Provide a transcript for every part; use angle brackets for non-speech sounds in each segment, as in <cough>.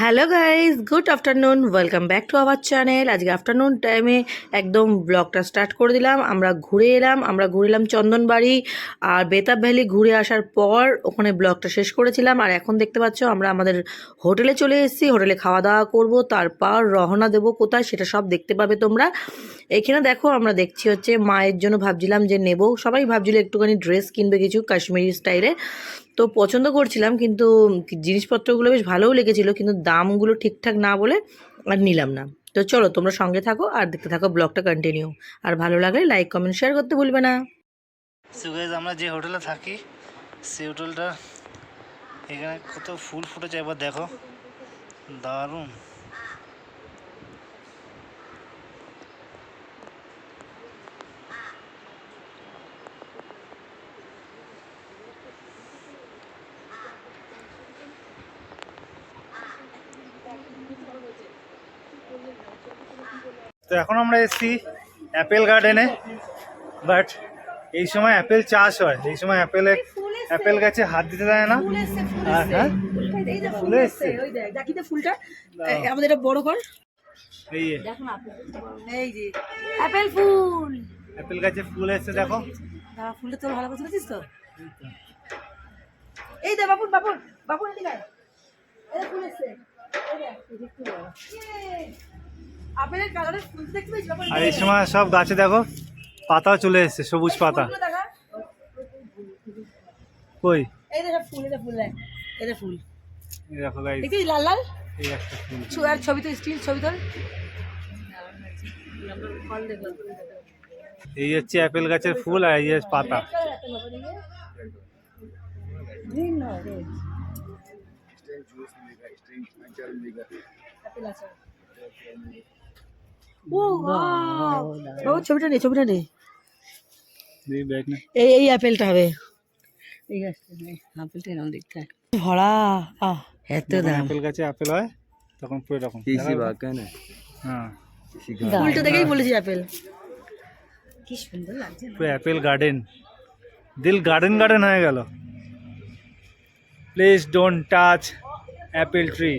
Hello guys good afternoon, welcome back to our channel. আজকে afternoon টাইমে একদম ব্লগটা স্টার্ট করে দিলাম। আমরা ঘুরে এলাম, আমরা ঘুরে এলাম চন্দনবাড়ি, আর বেতাব ভ্যালি ঘুরে আসার পর ওখানে ব্লগটা শেষ করেছিলাম। আর এখন দেখতে পাচ্ছ, আমরা আমাদের হোটেলে চলে এসেছি, হোটেলে খাওয়া দাওয়া করব, তারপর রওনা দেবো কোথায় সেটা সব দেখতে পাবে তোমরা। এখানে দেখো, আমরা দেখছি হচ্ছে মায়ের জন্য ভাবছিলাম যে নেব। সবাই ভাবছিল একটুখানি ড্রেস কিনবে কিছু কাশ্মীরি স্টাইলে তো পছন্দ করছিলাম, কিন্তু জিনিসপত্রগুলো বেশ ভালোও লেগেছিলো, কিন্তু দামগুলো ঠিকঠাক না বলে আর নিলাম না। তো চলো, তোমরা সঙ্গে থাকো আর দেখতে থাকো ব্লগটা কন্টিনিউ আর ভালো লাগলে লাইক কমেন্ট শেয়ার করতে ভুলবে না। আমরা যে হোটেলে থাকি, সেই হোটেলটা এখানে কত ফুল ফুটেছে একবার দেখো। দারুণ। তো এখন আমরা এসেছি অ্যাপেল গার্ডেনে বাট এই সময় অ্যাপেল চাষ হয়। এই সময় অ্যাপেলে অ্যাপেল গাছে হাত দিতে দেয় না। আর হ্যাঁ? ফুলে এসছে। ফুলটা। আমাদের বড় কর এই এই যে অ্যাপেল ফুল। অ্যাপেল গাছে ফুল এসছে দেখো। ফুলটা তোর ভালো করে তুলেছিস তো? এই দে বাপুন বাপুন বাপুন এদিকে আয়। এই দেখ ফুল এসছে আর এই সময় সব গাছে দেখো পাতাও চলে এসছে সবুজ পাতা। কই? এই দেখো ফুল এই ফুল দেখ। ফুল। এই দেখো গাইজ দেখছিস লাল লাল? এই একটা ফুল। ছু- আর ছবি তো স্টিল ছবি তোর এই হচ্ছে অ্যাপেল গাছের ফুল আর এই পাতা। ও ও ছবিটা নেই ছবিটা নেই এই এই এই আপেলটা হবে। এই গাছটা আপেলটা এরকম দেখতে হয়। ভরা আহ। এত দাম। গাছে আপেল হয় তখন পুরো এরকম। হ্যাঁ। দেখেই বলেছি আপেল। কি সুন্দর লাগছে পুরো অ্যাপেল গার্ডেন দিল গার্ডেন গার্ডেন হয়ে গেল। Please don't touch apple tree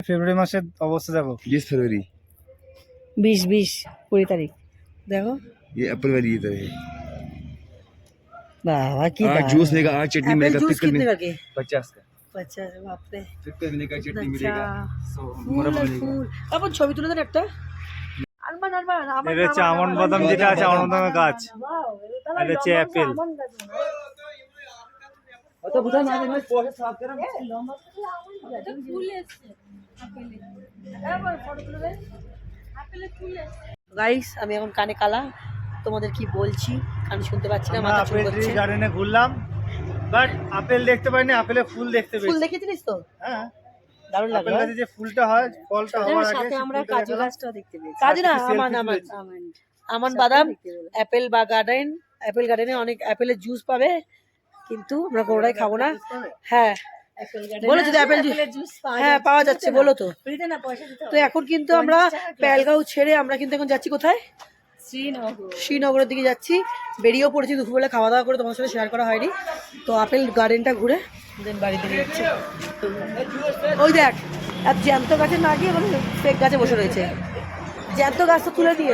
ফেব্রুয়ারি মাসের অবস্থা দেখো बीस फरवरी বিশ বিশ কুড়ি তারিখ দেখো ये अप्रैल वाली ये तो है বাবা কি आज দাম जूस मिलेगा आज चटनी एप्पल मिलेगा जूस पिकल कितने में का के पचास का पचास बाप रे पिकल मिलेगा चटनी अच्छा मिलेगा सौ ফুল मुरब्बा আর मिलेगा ফুল তারপর ছবি তুলে দেন একটা আনবান আনবান আমার এটা হচ্ছে আমন বাদাম যেটা আছে আমন বাদামের গাছ আর এটা হচ্ছে অ্যাপেল গাইস আমি এখন কানে কালা। তোমাদের কি বলছি? কানে শুনতে পাচ্ছি না মাথা চুল করছে। গার্ডেনে ঘুরলাম। বাট আপেল দেখতে পাইনি আপেলের ফুল দেখতে ফুল পেয়েছি। দেখেছিলিস তো? হ্যাঁ। দারুণ আপেল লাগল গাছে যে ফুলটা হয় ফলটা হওয়ার আগে সেই ফুলটা দেখালাম। কাজু না আমান। আমান আমান বাদাম অ্যাপেল বা গার্ডেন অ্যাপেল গার্ডেনে অনেক অ্যাপেলের জুস পাবে কিন্তু আমরা কোনোটাই খাব না। হ্যাঁ। বলো যদি অ্যাপেল জুস হ্যাঁ পাওয়া যাচ্ছে বলো তো। তো এখন কিন্তু আমরা প্যালগাঁও ছেড়ে আমরা কিন্তু এখন যাচ্ছি কোথায়? শ্রীনগরের দিকে যাচ্ছি। বেরিয়েও পড়েছি দুপুরবেলা খাওয়া দাওয়া করে তোমার সাথে শেয়ার করা হয়নি। তো আপেল গার্ডেনটা ঘুরে দেন দিকে যাচ্ছি। ওই দেখ আর জ্যান্ত গাছে না গিয়ে মানে ফেক গাছে বসে রয়েছে। জ্যান্ত গাছ তো তুলে দিয়ে।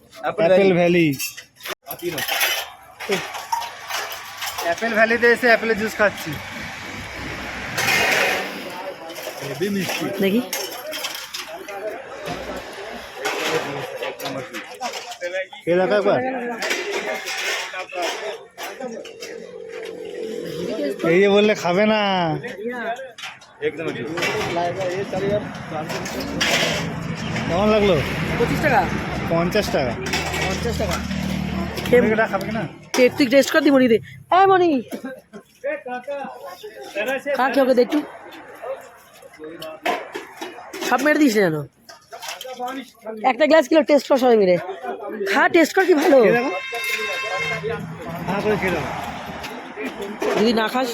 অ্যাপেল ভ্যালি অ্যাপেল ভ্যালিতে এসে অ্যাপেলের জুস খাচ্ছি। দেখি। খেলা কাকা এই যে বললে খাবে না। কেমন লাগল? পঞ্চাশ টাকা। পঞ্চাশ টাকা। তুই টেস্ট কর দি মনি দে হ্যাঁ মনি খা খেয়ে ওকে দে একটু। সব মেরে দিস না যেন। একটা গ্লাস কিলো টেস্ট কর সবাই মিলে খা টেস্ট কর কি ভালো। যদি না খাস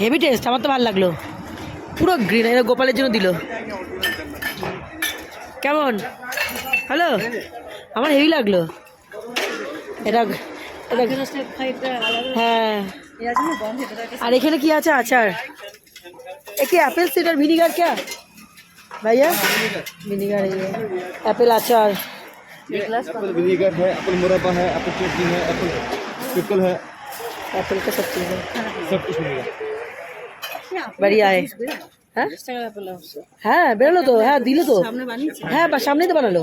হেভি টেস্ট আমার তো ভালো লাগল। পুরো গ্রিন এটা গোপালের জন্য দিল। কেমন? হ্যালো আমার হেভি লাগলো এটা এটা হ্যাঁ আর এখানে কি আছে আচার এ কি অ্যাপেল সিডার ভিনিগার কে ভাইয়া ভিনিগার অ্যাপেল আচার एप्पल विनेगर है एप्पल मुरब्बा है एप्पल चटनी है एप्पल पिकल है অ্যাপেল का सब चीज़ है सब कुछ मिलेगा बढ़िया है হ্যাঁ? হ্যাঁ? বেরোলো তো হ্যাঁ দিল তো। হ্যাঁ বা সামনেই তো বানালো।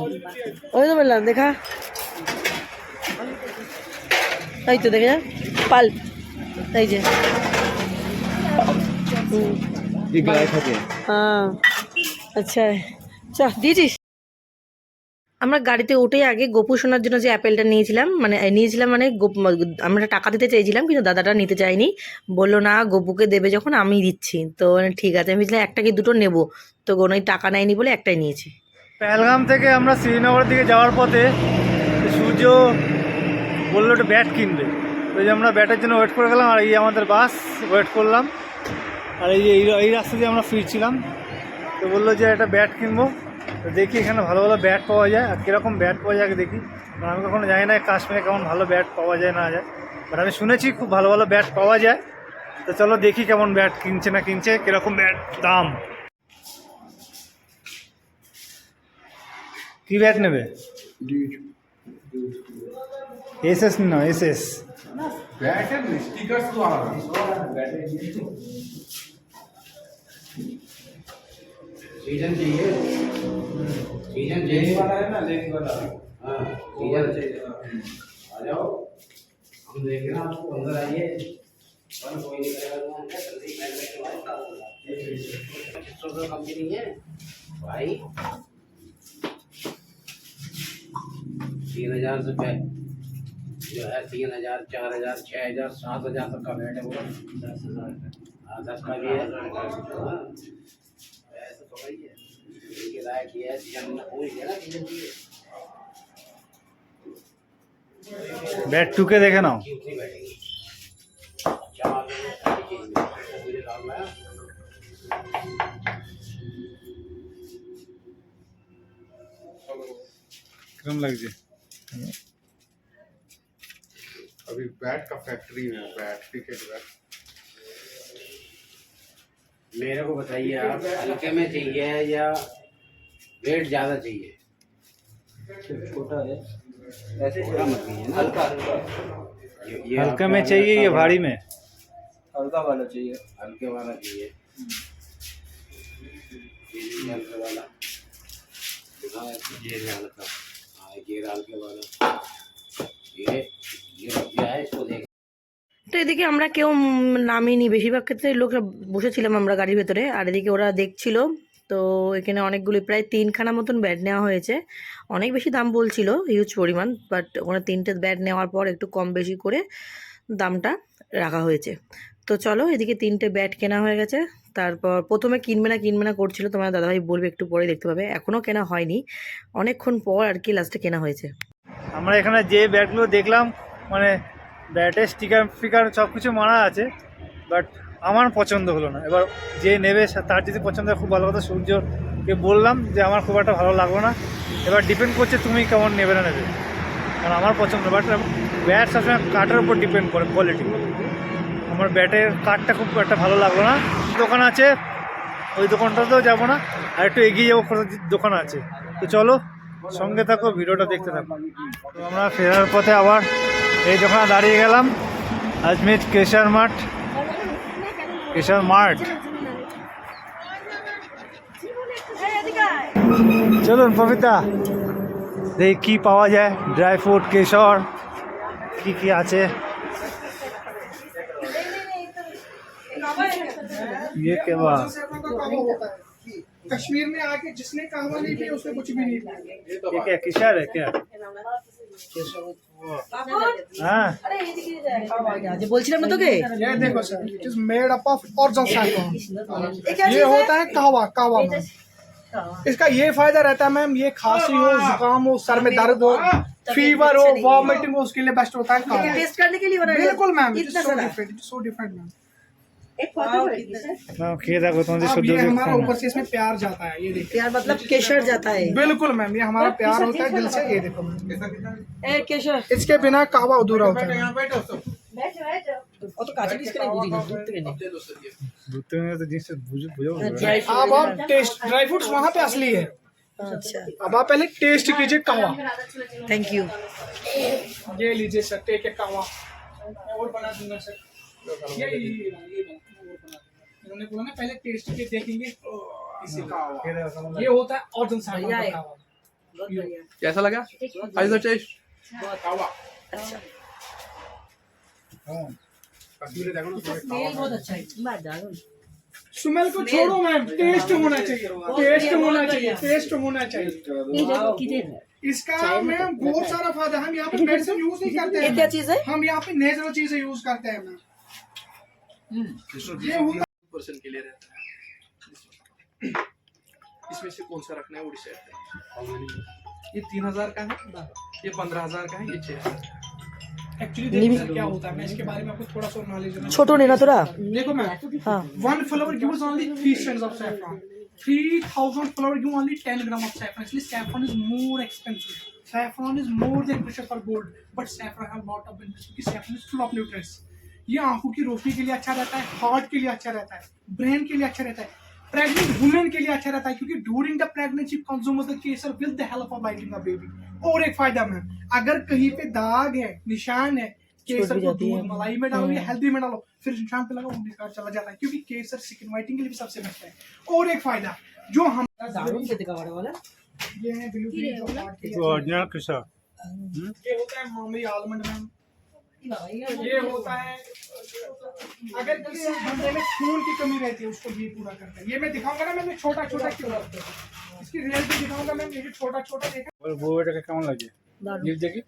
ওই তো বললাম দেখা। এই তো দেখে পাল এই যে। হ্যাঁ। আচ্ছা। চ দিয়েছিস? আমরা গাড়িতে উঠে আগে গোপু শোনার জন্য যে অ্যাপেলটা নিয়েছিলাম মানে নিয়েছিলাম মানে আমরা টাকা দিতে চাইছিলাম কিন্তু দাদাটা নিতে চাইনি বলল, না, গোপুকে দেবে যখন আমি দিচ্ছি। তো ঠিক আছে। আমি ভাবছিলাম একটা কি দুটো নেব? তো কোনোই টাকা নেয়নি বলে একটাই নিয়েছি। পেহেলগাম থেকে আমরা শ্রীনগরের দিকে যাওয়ার পথে সূর্য বলল, একটা ব্যাট কিনবে। ওই যে আমরা ব্যাটের জন্য ওয়েট করে গেলাম, আর এই আমাদের বাস, ওয়েট করলাম। আর এই যে এই রাস্তা দিয়ে আমরা ফিরছিলাম। তো বলল যে, একটা ব্যাট কিনবো। তো দেখি এখানে ভালো ভালো ব্যাট পাওয়া যায় আর কীরকম ব্যাট পাওয়া যায় আগে দেখি কারণ আমি কখনো জানি না কাশ্মীরে কেমন ভালো ব্যাট পাওয়া যায় না যায় বাট আমি শুনেছি খুব ভালো ভালো ব্যাট পাওয়া যায় তো চলো দেখি কেমন ব্যাট কিনছে না কিনছে কীরকম ব্যাট দাম কি ব্যাট নেবে এস এস না এস এস सीजन चाहिए सीज़न वाला है ना लेने वाला। हाँ सीज़न चाहिए आ जाओ। हम देख रहे हैं आपको अंदर आइए। कोई नहीं करेगा तो अंदर जल्दी बैठ बैठ के भाई सौ कंपनी है। भाई। तीन हज़ार से पै जो है तीन हज़ार चार हज़ार छः हज़ार सात हज़ार तक का बैठ है वो। दस हज़ार हाँ दस का भी है। हाँ ऐसे थोड़ा ही है इनके लायक ये है सीजन में पूरी है ना सीजन की ব্যাট টুকে দেখে নাও की उतनी बैठेगी चार लोग सारी चीज में मुझे डालना है কিরম লাগছে अभी बैट का फैक्ट्री में है, बैट क्रिकेट बैट मेरे को बताइए आप हल्के में चाहिए या वेट ज्यादा चाहिए छोटा है ऐसे छोटा मत कीजिए ना हल्का ये, ये हल्के आपका में चाहिए या भारी में हल्का वाला चाहिए हल्के वाला चाहिए ये लीजिए हल्के वाला दिखाओ ये है हल्का हाँ ये रहा हल्के वाला ये ये रुपया है इसको देख তো এদিকে আমরা কেউ উম, নামিনি বেশিরভাগ ক্ষেত্রে লোকরা বসেছিলাম আমরা গাড়ির ভেতরে আর এদিকে ওরা দেখছিল তো এখানে অনেকগুলি, প্রায় তিনখানা মতন ব্যাট নেওয়া হয়েছে। অনেক বেশি দাম বলছিল হিউজ পরিমাণ বাট ওখানে তিনটে ব্যাট নেওয়ার পর একটু কম বেশি করে দামটা রাখা হয়েছে। তো চলো, এদিকে তিনটে ব্যাট কেনা হয়ে গেছে। তারপর প্রথমে কিনবে না কিনবে না করছিল, তোমার দাদাভাই বলবে একটু পরে দেখতে পাবে। এখনও কেনা হয়নি। অনেকক্ষণ পর আর কি লাস্টে কেনা হয়েছে। আমরা এখানে যে ব্যাটগুলো দেখলাম মানে ব্যাটের স্টিকার ফিকার সব কিছু মারা আছে বাট আমার পছন্দ হলো না। এবার যে নেবে তার যদি পছন্দ হয়, খুব ভালো কথা। সূর্যকে বললাম যে, আমার খুব একটা ভালো লাগল না। এবার ডিপেন্ড করছে তুমি কেমন নেবে না নেবে। কারণ আমার পছন্দ বাট ব্যাট সবসময় কাঠের উপর ডিপেন্ড করে কোয়ালিটি আমার ব্যাটের কাঠটা খুব একটা ভালো লাগল না। দোকান আছে, ওই দোকানটাতেও যাব না। আর একটু এগিয়ে যাব দোকান আছে। তো চলো, সঙ্গে থাকো, ভিডিওটা দেখতে থাকো। তো আমরা ফেরার পথে আবার এই দোকানে দাঁড়িয়ে গেলাম। আজমের কেশার মাঠ। কেশার মাঠ চলুন পবিতা দেখি কি পাওয়া যায় ড্রাই ফ্রুট কেশর কি কি আছে ये क्या बात कश्मीर में आके जिसने कहवा नहीं पिया उसने कुछ भी नहीं पिया ये क्या किशर है क्या হ্যাঁ যে বলছিলাম না তোকে ये देखो sir it is made up of original saffron ये होता है कहवा कहवा मैम इसका ये फायदा रहता है मैम ये खांसी हो जुकाम हो सर में दर्द हो फीवर हो वॉमिटिंग हो उसके लिए बेस्ट होता है कहवा टेस्ट करने के लिए बना बिल्कुल मैम इट इज इतना सो सारा different it is so different ma'am নাও খেয়ে দেখো তোমাদের अब সহ্য ये হচ্ছে हमारा ऊपर से इसमें प्यार जाता है ये देखिए यार मतलब केशर जाता है बिल्कुल मैम ये हमारा प्यार होता है दिल से ये देखो मैम ए केशर इसके बिना कहवा अधूरा होता है অত কাছে ডিসকে নেই বুঝি না দূর থেকে নেই দূর থেকে নিয়ে তো জিনিসটা বুঝো বুঝো ড্রাই अब आप टेस्ट ड्राई फ्रूट्स वहाँ पे असली है আচ্ছা अब आप पहले टेस्ट कीजिए कहवा থ্যাংক ইউ ये लीजिए सर टेक ए कहवा मैं और बना दूंगा सर ये ये ये ये बना- ये और बना दूंगा इन्होंने बोला ना पहले टेस्ट के देखेंगे इसी कहवा খেয়ে দেখো কেমন ये होता है ऑर्जन साइड बढ़िया है। कहवा बहुत बढ़िया कैसा लगा आज द टेस्ट अच्छा कश्मीरी देखो ना स्मेल बहुत अच्छा है। बात दारू स्मेल को छोड़ो मैम। टेस्ट होना चाहिए टेस्ट होना चाहिए टेस्ट होना चाहिए। इसका मैम तो बहुत सारा फ़ायदा हम यहाँ पे मेडिसिन यूज़ नहीं करते हैं। क्या चीज़ है? हम यहाँ पे नेचुरल चीज़ें यूज़ करते हैं मैम। ये के लिए रहता है। इसमें से कौन सा रखना है वो ये तीन हज़ार का है ये पंद्रह हज़ार का है ये छह हज़ार का है। छोटू लेना थोड़ा देखो मैं हाँ। One flower gives only three strands of saffron three thousand flower give only ten gram of saffron इसलिए saffron is more expensive saffron is more than precious for gold but saffron have lot of benefits क्योंकि saffron is full of nutrients ये आँखों की रोशनी के लिए अच्छा रहता है हार्ट के लिए अच्छा रहता है ब्रेन के लिए अच्छा रहता है। प्रेग्नेंट वुमेन के लिए अच्छा रहता है क्योंकि during the pregnancy consumers the Kesar with the help of biting the baby और एक फ़ायदा मैम अगर कहीं पे दाग है निशान है केसर को दूध मलाई में डालो या हेल्दी में डालो फिर निशान पे लगा लगाओ बेकार चला जाता है क्योंकि केसर स्किन वाइटिंग के लिए भी सबसे बेस्ट है। और एक फ़ायदा जो हम दारू से दिखा वाला ये है ब्लू ये होता है मामली आलमंड मैम। ये होता है अगर किसी बंदे में खून की कमी रहती है उसको भी पूरा करता है। ये मैं दिखाऊँगा ना मैंने छोटा छोटा क्यों इसकी रियलिटी दिखाऊँगा मैं ये छोटा छोटा देखा वो बेटा का कौन लगे? नील जगी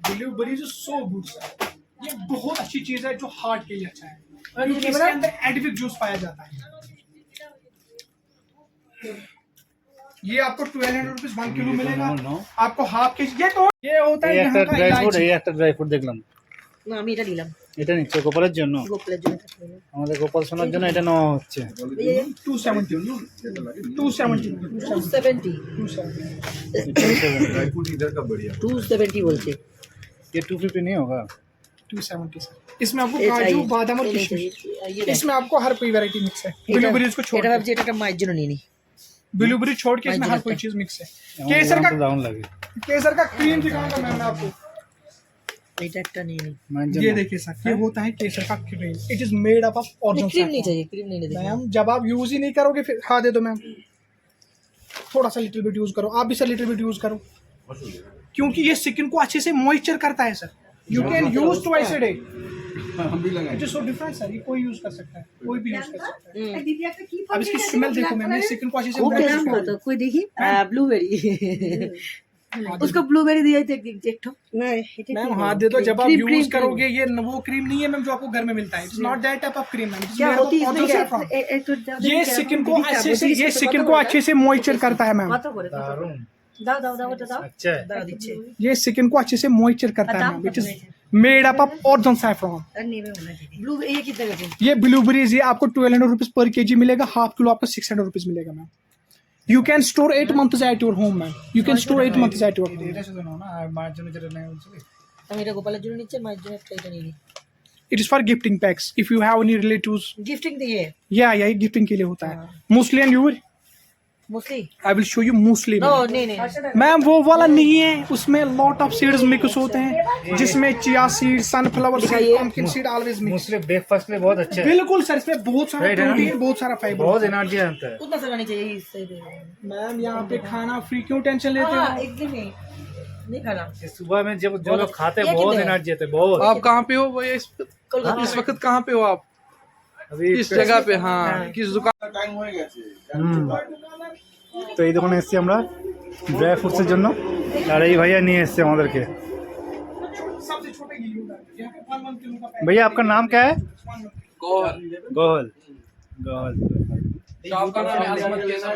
डिलीवरी जो सो गुड सर ये बहुत अच्छी चीज़ है जो हार्ट के लिए अच्छा है। और इसके अंदर एडविक जूस पाया जाता है। ये आपको twelve hundred rupees one kilo मिलेगा नो आपको हाफ के ये तो ये होता है এই একটা यहाँ का ড্রাই ফ্রুট इलायची এই একটা ড্রাই ফ্রুট দেখলাম না আমি এটা নিলাম এটা নিচ্ছে গোপালের জন্য গোপালের জন্য এটা নিলাম। আমাদের গোপাল সোনার জন্য এটা নেওয়া হচ্ছে two seventy two seventy 270 two seventy dry fruit इधर का बढ़िया 270 बोलते ये टू फिफ्टी नहीं होगा टू सेवेंटी सर इसमें आपको ये काजू चाहिए बादाम और ये नहीं किशमिश चाहिए, ये नहीं। इसमें आपको हर कोई वैरायटी मिक्स है এটা- ब्लूबेरीज को छोड़ এটা ভাবছি এটা একটা মায়ের জন্য নিয়ে নি ब्लूबेरी छोड़ के इसमें हर कोई चीज़ मिक्स है। केसर का डाउन लगे केसर का क्रीम दिखाऊँगा तो मैं आपको। ये देखिए सर ये होता है केसर का cream it is made up of organic cream नहीं चाहिए क्रीम नहीं मैम जब आप यूज़ ही नहीं करोगे फिर खा दे दो मैम थोड़ा सा लिटिल बिट यूज़ करो। आप भी सर लिटिल बिट यूज़ करो। क्योंकि ये स्किन को अच्छे से मॉइस्चर करता है sir you can use to eye day हम भी जो सो डिफरेंस है ये कोई यूज़ कर सकता है कोई भी यूज़ कर सकता है। दिव्या का की अब इसकी स्मेल देखो सेकंड से ओके कोई देखिए ब्लूबेरी हाँ। उसको ब्लूबेरी दिया मैम दे दो जब आप यूज़ करोगे ये वो क्रीम नहीं है मैम जो आपको घर में मिलता है। It's not that type of cream ma'am ये स्किन को अच्छे से ये स्किन को अच्छे से मॉइस्चर करता है मैम ये स्किन को अच्छे से मॉइस्चर करता है ma'am it is made up of origin saffron আর নেবে মনে হয় ব্লু ये कितने का है ये ब्लूबेरीज ये आपको ट्वेल्व हंड्रेड रुपीज पर के जी मिलेगा हाफ किलो आपको सिक्स हंड्रेड रुपीज मिलेगा ma'am you can store eight months at your home ma'am you can store eight months at your home এটা শুধু নাও না আর মায়ের জন্য যেটা নেই বলছিলি আমি এটা গোপালের জন্য নিচ্ছি আর মায়ের জন্য একটা এটা নিয়ে নি it is for gifting packs if you have any relatives gifting दिए या या ये गिफ्टिंग के लिए होता है मूसली and your mostly I will show you muesli no नहीं नहीं। मैम वो वाला नहीं है। उसमें लॉट ऑफ़ सीड्स मिक्स होते हैं। जिसमें chia seed sunflower seed. Seed always mix breakfast में बहुत अच्छे है। बिल्कुल सर इसमें बहुत सारा है? प्रोटीन बहुत सारा फाइबर बहुत एनर्जी आता है। उतना सा नहीं चाहिए इससे मैम यहाँ पे खाना फ्री क्यों टेंशन लेते हाँ? हो एक दिन नहीं। नहीं खाना। सुबह में जब जो लोग खाते हैं बहुत एनर्जी आता है बहुत। आप कहाँ पे हो? कोलकाता इस वक्त कहाँ पे हो आप? अभी किस जगह पे हाँ किस दुकान टाइम हो गया হুম তো এই দোকানে এসেছি আমরা ড্রাই ফ্রুটসের জন্য আর এই ভাইয়া নিয়ে এসছে আমাদেরকে सबसे छोटा ये होता है यहाँ पे वन वन किलो का पैकेट भैया आपका नाम क्या है गोहल गोहल गोहल शॉप का नाम है अजमत केसर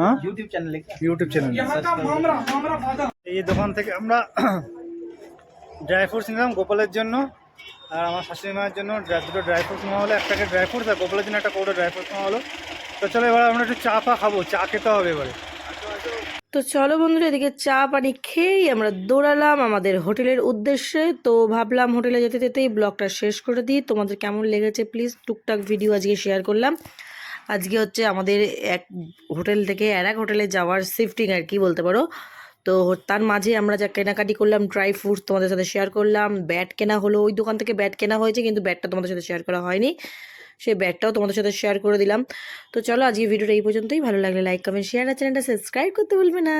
हाँ यूट्यूब चैनल है क्या ইউটিউব চ্যানেল यहाँ का मामरा मामरा बाजार এই দোকান থেকে আমরা <clears throat> ড্রাই ফ্রুটস নিলাম গোপালের জন্য আর আমার শাশুড়ি মায়ের জন্য দুটো ড্রাই ফ্রুটস নেওয়া হলো এক প্যাকেট ড্রাই ফ্রুটস আর গোপালের জন্য একটা কৌটো ড্রাই ফ্রুটস নেওয়া হলো। তো চলো এবার আমরা একটু চা ফা খাব, চা খেতে হবে এবারে। তো চলো বন্ধুরা, এদিকে চা পানি খেয়েই আমরা দৌড়ালাম আমাদের হোটেলের উদ্দেশ্যে। তো ভাবলাম হোটেলে যেতে যেতেই ব্লগটা শেষ করে দিই। তোমাদের কেমন লেগেছে প্লিজ টুকটাক ভিডিও আজকে শেয়ার করলাম। আজকে হচ্ছে আমাদের এক হোটেল থেকে আর এক হোটেলে যাওয়ার শিফটিং আর কি বলতে পারো। তো তার মাঝে আমরা যা কেনাকাটি করলাম ড্রাই ফ্রুটস তোমাদের সাথে শেয়ার করলাম ব্যাট কেনা হলো। ওই দোকান থেকে ব্যাট কেনা হয়েছে, কিন্তু ব্যাটটা তোমাদের সাথে শেয়ার করা হয়নি। সেই ব্যাগটাও তোমাদের সাথে শেয়ার করে দিলাম। তো চলো আজকে ভিডিওটা এই পর্যন্তই। ভালো লাগলে লাইক কমেন্ট শেয়ার আর চ্যানেলটা সাবস্ক্রাইব করতে ভুলবে না।